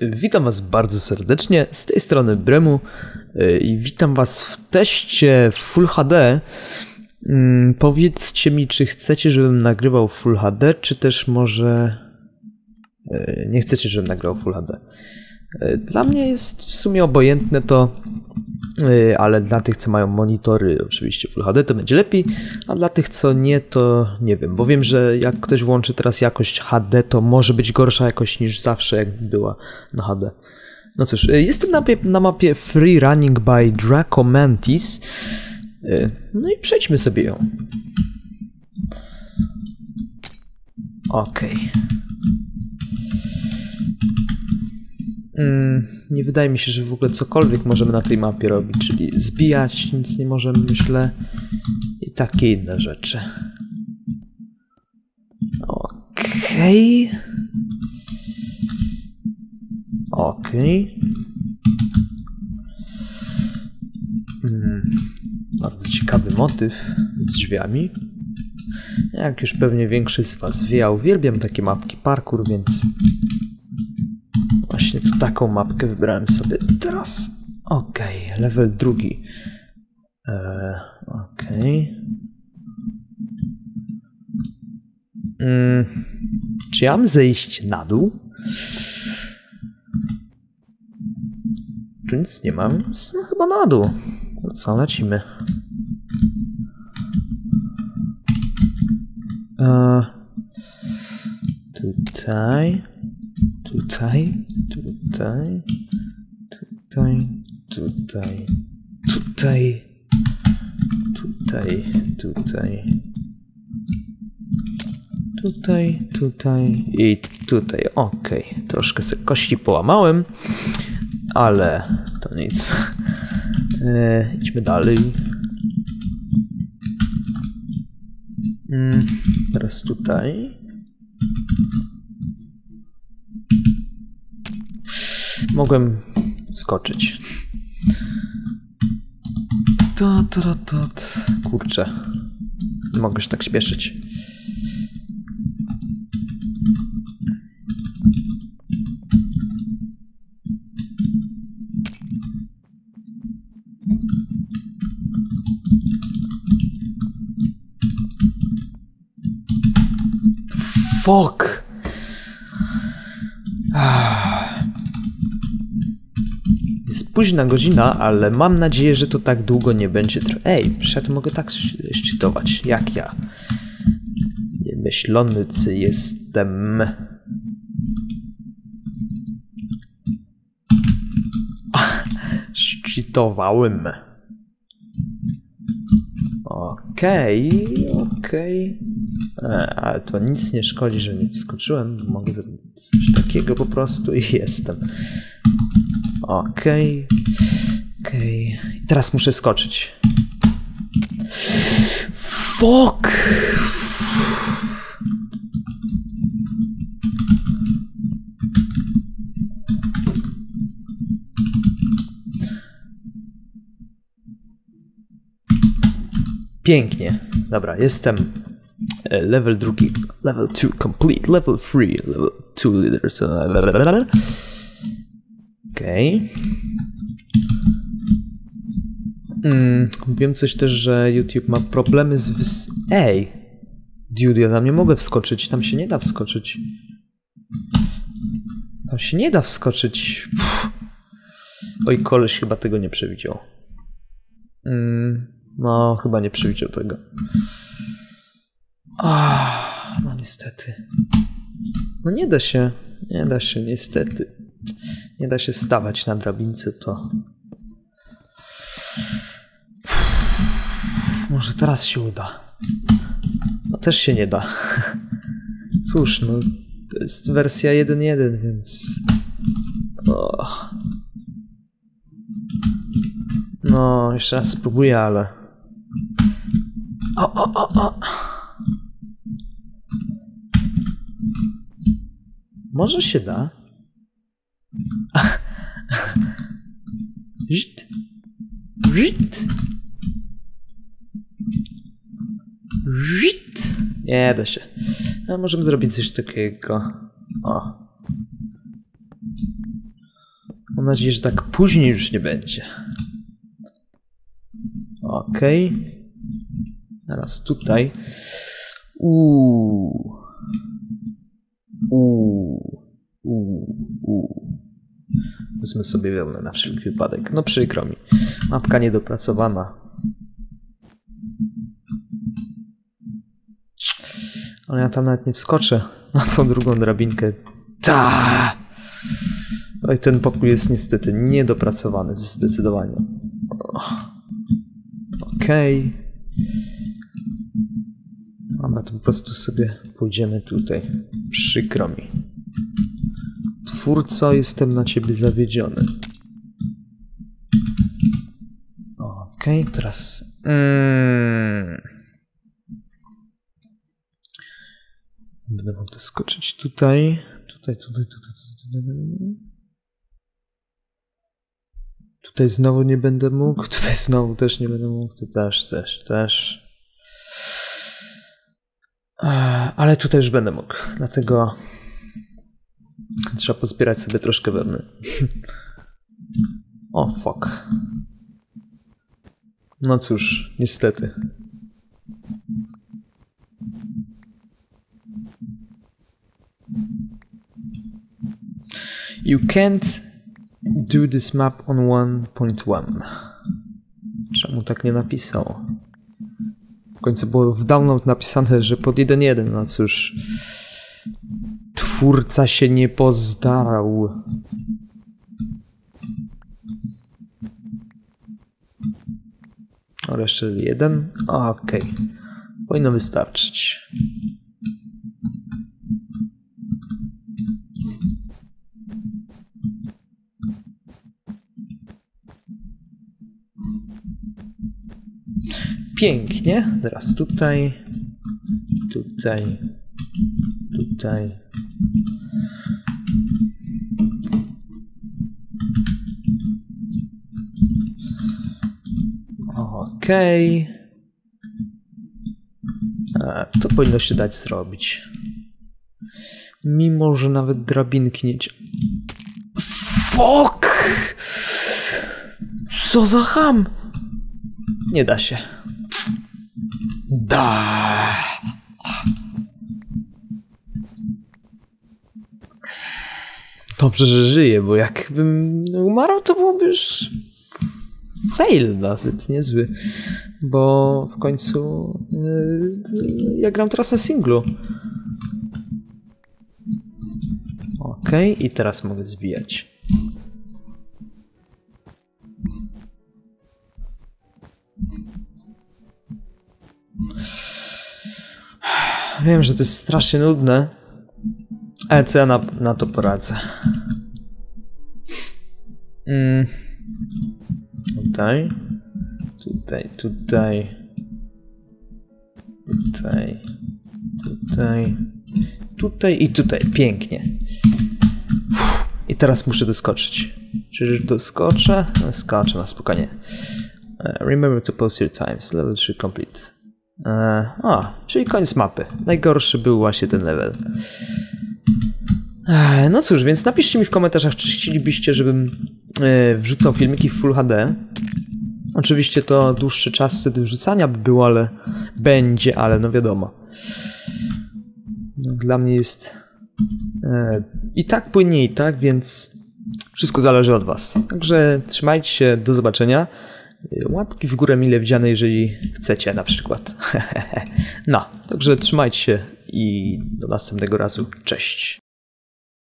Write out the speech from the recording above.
Witam Was bardzo serdecznie. Z tej strony Bremu y, i witam Was w teście Full HD. Mm, powiedzcie mi, czy chcecie, żebym nagrywał Full HD, czy też może y, nie chcecie, żebym nagrał Full HD. Y, Dla mnie jest w sumie obojętne to, y, ale dla tych, co mają monitory, oczywiście Full HD, to będzie lepiej, a dla tych, co nie, to nie wiem, bo wiem, że jak ktoś włączy teraz jakość HD, to może być gorsza jakość niż zawsze, jak była na HD. No cóż, y, jestem na, na mapie Free Running by Draco Mantis. No i przejdźmy sobie ją. Okej. Mm, nie wydaje mi się, że w ogóle cokolwiek możemy na tej mapie robić, czyli zbijać, nic nie możemy, myślę, i takie inne rzeczy. Okej. Okej. Mm, bardzo ciekawy motyw z drzwiami. Jak już pewnie większość z Was wie, ja uwielbiam takie mapki parkour, więc taką mapkę wybrałem sobie teraz. Okej, level drugi. Eee, Okej. Mm, czy ja mam zejść na dół? Tu nic nie mam, więc chyba na dół. No co, lecimy. Eee, tutaj. Tutaj, tutaj, tutaj, tutaj, tutaj, tutaj, tutaj, tutaj, tutaj i tutaj. Okej, troszkę sobie kości połamałem, ale to nic. E, idźmy dalej. Mm, teraz tutaj. Mogłem skoczyć. Ta, ta, ta, ta. Kurczę. Nie mogę się tak śpieszyć. Fuck! Jest późna godzina, ale mam nadzieję, że to tak długo nie będzie trwać. Ej, przecież ja mogę tak sz- szczytować, jak ja. Niemyślony cy jestem. Szczytowałem. Okej, okej. E, Ale to nic nie szkodzi, że nie wskoczyłem. Mogę zrobić coś takiego po prostu i jestem. Okej. Okej. I Teraz muszę skoczyć. Fuck! Pięknie. Dobra, jestem e, level drugi. Level 2 complete. Level 3. Level 2 leaders. Okej. Mm, wiem coś też, że YouTube ma problemy z wys... Ej! Dude, ja tam nie mogę wskoczyć. Tam się nie da wskoczyć. Tam się nie da wskoczyć. Pff. Oj, koleś chyba tego nie przewidział. Mm, no, chyba nie przewidział tego. Ah, no niestety. No nie da się. Nie da się, niestety. Nie da się stawać na drabince, to. Może teraz się uda. No też się nie da. Cóż, no to jest wersja 1.1, więc. No, jeszcze raz spróbuję, ale. O, o, o, o. Może się da. Żit. Żit. Nie da się. A możemy zrobić coś takiego. O. Mam nadzieję, że tak później już nie będzie. Okej. Okay. Teraz tutaj. Uuu. Uuu. Uuu. Uuu. Wezmę sobie wełnę na wszelki wypadek. No przykro mi. Mapka niedopracowana. Ale ja tam nawet nie wskoczę na tą drugą drabinkę. Ta! No i ten pokój jest niestety niedopracowany, zdecydowanie. Okej. Okay. Dobra, to po prostu sobie pójdziemy tutaj. Przykro mi. Twórco, jestem na ciebie zawiedziony. Okej, okay, teraz... Mm. Będę mógł skoczyć tutaj. Tutaj, tutaj, tutaj, tutaj. Tutaj znowu nie będę mógł. Tutaj znowu też nie będę mógł. Tu też, też, też. Ale tutaj już będę mógł. Dlatego trzeba pozbierać sobie troszkę wełny. o, fuck. No cóż, niestety. You can't do this map on 1.1. Czemu tak nie napisał? W końcu było w download napisane, że pod 1.1, no cóż. Twórca się nie pozdarał. Ale jeszcze jeden? Okej. Okay. Powinno wystarczyć. Pięknie. Teraz tutaj, tutaj, tutaj. Okej. Okay. To powinno się dać zrobić. Mimo, że nawet drabinki nie... Fuck! Co za ham? Nie da się. Da. Dobrze, że żyję, bo jakbym umarł, to byłoby już fail dosyć niezły. Bo w końcu yy, ja gram teraz na singlu. Ok, i teraz mogę zbijać. Wiem, że to jest strasznie nudne, ale co ja na, na to poradzę? Mm. Tutaj, tutaj, tutaj, tutaj, tutaj, tutaj i tutaj. Pięknie. Uff. I teraz muszę doskoczyć. Czy doskoczę? Skoczę na spokojnie. Uh, remember to post your times. Level 3 complete. Uh, czyli koniec mapy. Najgorszy był właśnie ten level. No cóż, więc napiszcie mi w komentarzach, czy chcielibyście, żebym wrzucał filmiki w Full HD. Oczywiście to dłuższy czas wtedy wrzucania by było, ale będzie, ale no wiadomo. No, dla mnie jest i tak płynnie, i tak, więc wszystko zależy od Was. Także trzymajcie się, do zobaczenia. Łapki w górę mile widziane, jeżeli chcecie na przykład. no, także trzymajcie się i do następnego razu. Cześć.